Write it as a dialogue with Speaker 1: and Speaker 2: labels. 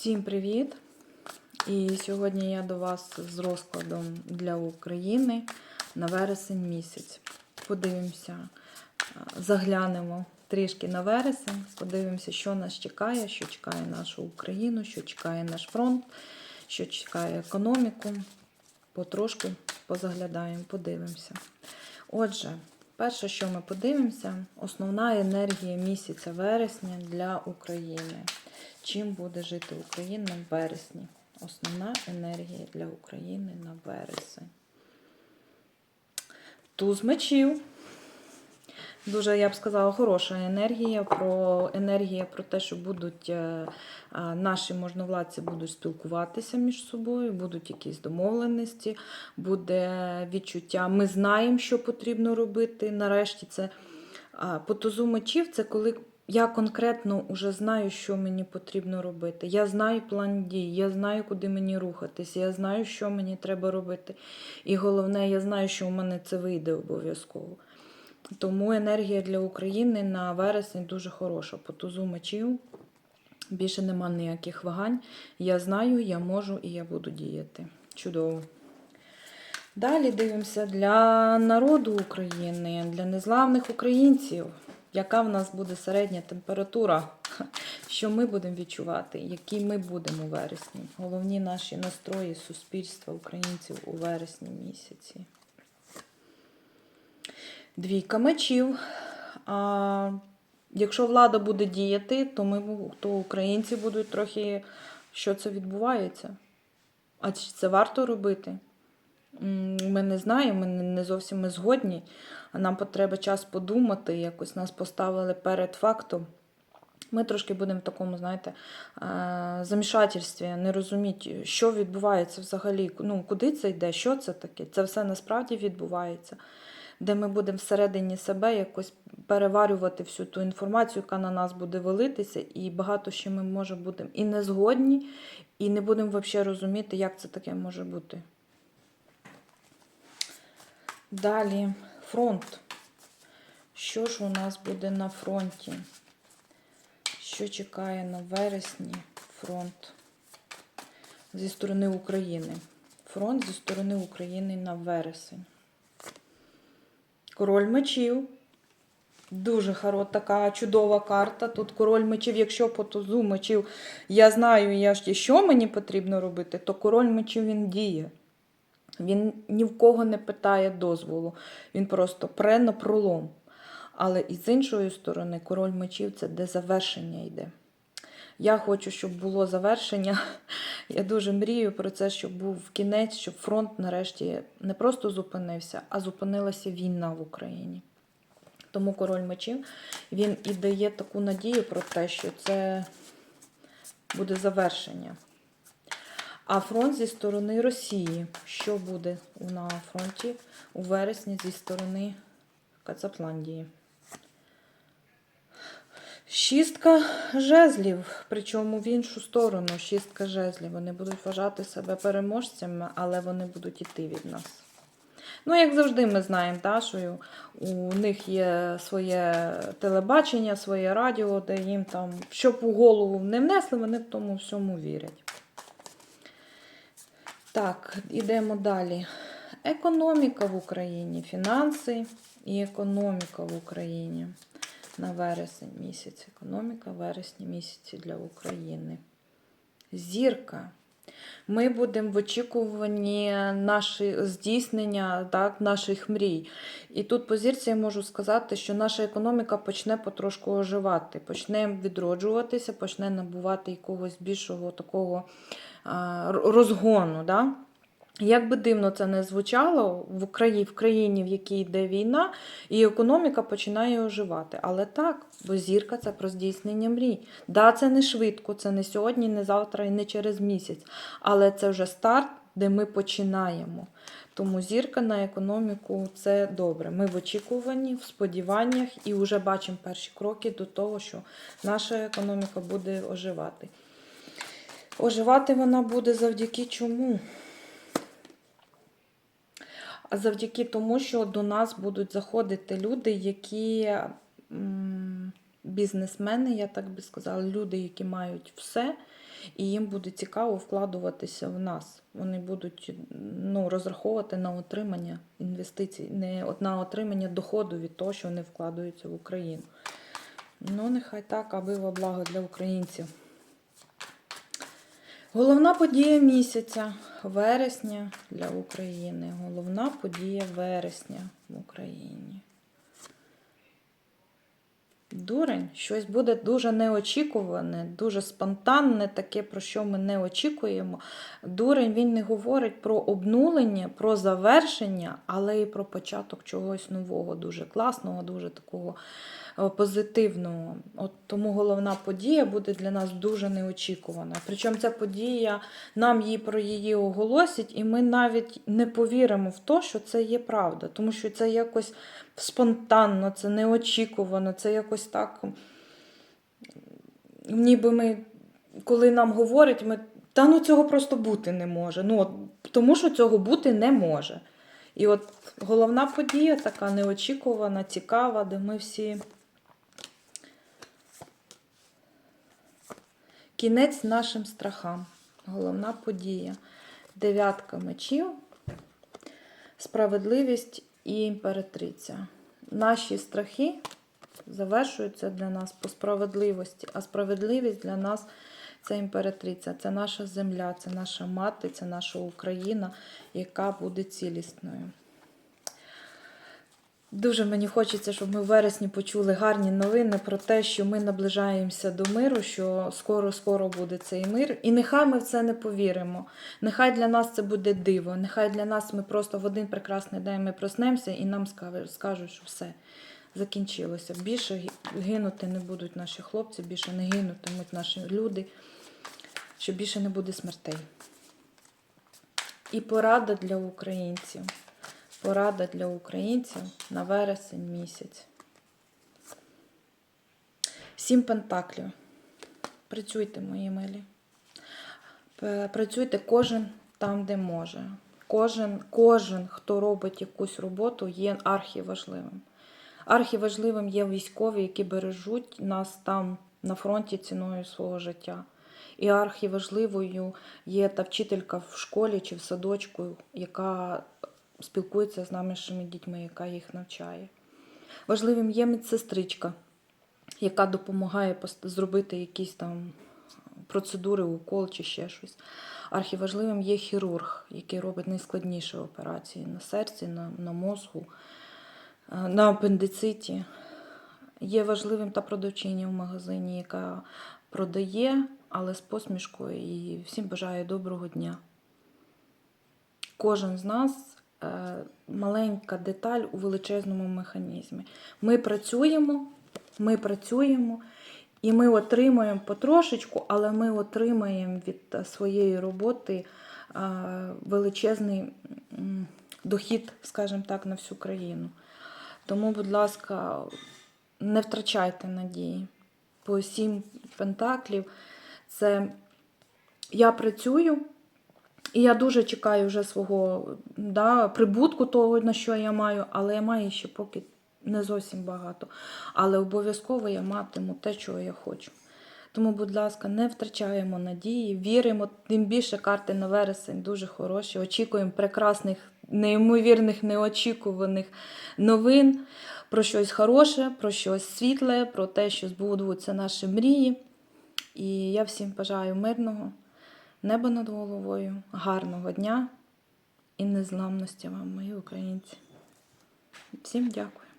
Speaker 1: Всім привіт! І сьогодні я до вас з розкладом для України на вересень місяць. Подивимося, заглянемо трішки на вересень, подивимося, що нас чекає, що чекає нашу Україну, що чекає наш фронт, що чекає економіку. Потрошку позаглядаємо, подивимося. Отже, перше, що ми подивимося, основна енергія місяця вересня для України. Чим буде жити Україна в вересні? Основна енергія для України на вересень. Туз мечів. Дуже, я б сказала, хороша енергія. Про енергія про те, що будуть е, наші можновладці будуть спілкуватися між собою, будуть якісь домовленості, буде відчуття. Ми знаємо, що потрібно робити. Нарешті це а, по тузу мечів, це коли я конкретно вже знаю, що мені потрібно робити. Я знаю план дій, я знаю, куди мені рухатися, я знаю, що мені треба робити. І головне, я знаю, що у мене це вийде обов'язково. Тому енергія для України на вересень дуже хороша. По тузу мечів більше нема ніяких вагань. Я знаю, я можу і я буду діяти. Чудово. Далі дивимося для народу України, для незламних українців. Яка в нас буде середня температура? Що ми будемо відчувати? Які ми будемо у вересні? Головні наші настрої суспільства українців у вересні місяці. Двійка мечів. А, якщо влада буде діяти, то ми то українці будуть трохи. Що це відбувається? А чи це варто робити? Ми не знаємо, ми не- зовсім ми згодні. Нам потреба час подумати, якось нас поставили перед фактом. Ми трошки будемо в такому, знаєте, е, замішательстві, не розуміти, що відбувається взагалі, ну, куди це йде, що це таке. Це все насправді відбувається, де ми будемо всередині себе якось переварювати всю ту інформацію, яка на нас буде валитися, і багато ще ми може будемо і не згодні, і не будемо взагалі розуміти, як це таке може бути. Далі фронт. Що ж у нас буде на фронті? Що чекає на вересні фронт зі сторони України? Фронт зі сторони України на вересень. Король мечів. Дуже хоро, така чудова карта. Тут король мечів, якщо по тузу мечів я знаю, я що мені потрібно робити, то король мечів він діє. Він ні в кого не питає дозволу. Він просто пре на пролом. Але і з іншої сторони, король мечів це де завершення йде. Я хочу, щоб було завершення. Я дуже мрію про це, щоб був кінець, щоб фронт нарешті не просто зупинився, а зупинилася війна в Україні. Тому король мечів він і дає таку надію про те, що це буде завершення. А фронт зі сторони Росії. Що буде на фронті у вересні зі сторони Кацапландії? Шістка жезлів, причому в іншу сторону шістка жезлів. Вони будуть вважати себе переможцями, але вони будуть іти від нас. Ну, як завжди, ми знаємо, та, що у них є своє телебачення, своє радіо, де їм там, щоб у голову не внесли, вони в тому всьому вірять. Так, ідемо далі. Економіка в Україні, фінанси і економіка в Україні на вересень місяць. Економіка вересні місяці для України. Зірка. Ми будемо в очікуванні наші, здійснення так, наших мрій. І тут по зірці я можу сказати, що наша економіка почне потрошку оживати, почне відроджуватися, почне набувати якогось більшого такого розгону. Да? Як би дивно це не звучало, в Україні, в країні, в якій йде війна, і економіка починає оживати. Але так, бо зірка це про здійснення мрій. Да, це не швидко, це не сьогодні, не завтра і не через місяць. Але це вже старт, де ми починаємо. Тому зірка на економіку це добре. Ми в очікуванні, в сподіваннях і вже бачимо перші кроки до того, що наша економіка буде оживати. Оживати вона буде завдяки чому? А завдяки тому, що до нас будуть заходити люди, які бізнесмени, я так би сказала, люди, які мають все, і їм буде цікаво вкладуватися в нас. Вони будуть ну, розраховувати на отримання інвестицій, не на отримання доходу від того, що вони вкладаються в Україну. Ну, нехай так, аби во благо для українців. Головна подія місяця вересня для України. Головна подія вересня в Україні. Дурень, щось буде дуже неочікуване, дуже спонтанне, таке, про що ми не очікуємо. Дурень він не говорить про обнулення, про завершення, але і про початок чогось нового, дуже класного, дуже такого позитивного. От тому головна подія буде для нас дуже неочікувана. Причому ця подія, нам її про її оголосять, і ми навіть не повіримо в те, що це є правда, тому що це якось спонтанно, це неочікувано, це якось так. Ніби ми, коли нам говорять, ми. Та ну цього просто бути не може. Ну, от, тому що цього бути не може. І от головна подія така неочікувана, цікава, де ми всі. Кінець нашим страхам. Головна подія. Дев'ятка мечів, справедливість і імператриця. Наші страхи завершуються для нас по справедливості, а справедливість для нас це імператриця, це наша земля, це наша мати, це наша Україна, яка буде цілісною. Дуже мені хочеться, щоб ми в вересні почули гарні новини про те, що ми наближаємося до миру, що скоро-скоро буде цей мир. І нехай ми в це не повіримо. Нехай для нас це буде диво. Нехай для нас ми просто в один прекрасний день ми проснемося і нам скажуть- що все закінчилося. Більше гинути не будуть наші хлопці, більше не гинутимуть наші люди, що більше не буде смертей. І порада для українців. Порада для українців на вересень місяць. Сім пентаклів. Працюйте, мої милі. Працюйте кожен там, де може. Кожен, кожен, хто робить якусь роботу, є архіважливим. Архіважливим є військові, які бережуть нас там на фронті ціною свого життя. І архіважливою є та вчителька в школі чи в садочку, яка спілкується з нашими дітьми, яка їх навчає. Важливим є медсестричка, яка допомагає зробити якісь там процедури, укол чи ще щось. Архіважливим є хірург, який робить найскладніші операції на серці, на, на мозку, е, на апендициті. Є важливим та продавчиня в магазині, яка продає, але з посмішкою і всім бажає доброго дня. Кожен з нас маленька деталь у величезному механізмі. Ми працюємо, ми працюємо, і ми отримуємо потрошечку, але ми отримаємо від е, своєї роботи е, величезний дохід, скажімо так, на всю країну. Тому, будь ласка, не втрачайте надії. По сім пентаклів це я працюю, і я дуже чекаю вже свого да, прибутку того, на що я маю, але я маю ще поки не зовсім багато. Але обов'язково я матиму те, чого я хочу. Тому, будь ласка, не втрачаємо надії, віримо, тим більше карти на вересень дуже хороші. Очікуємо прекрасних, неймовірних, неочікуваних новин про щось хороше, про щось світле, про те, що збудуться наші мрії. І я всім бажаю мирного неба над головою, гарного дня і незламності вам, мої українці. Всім дякую.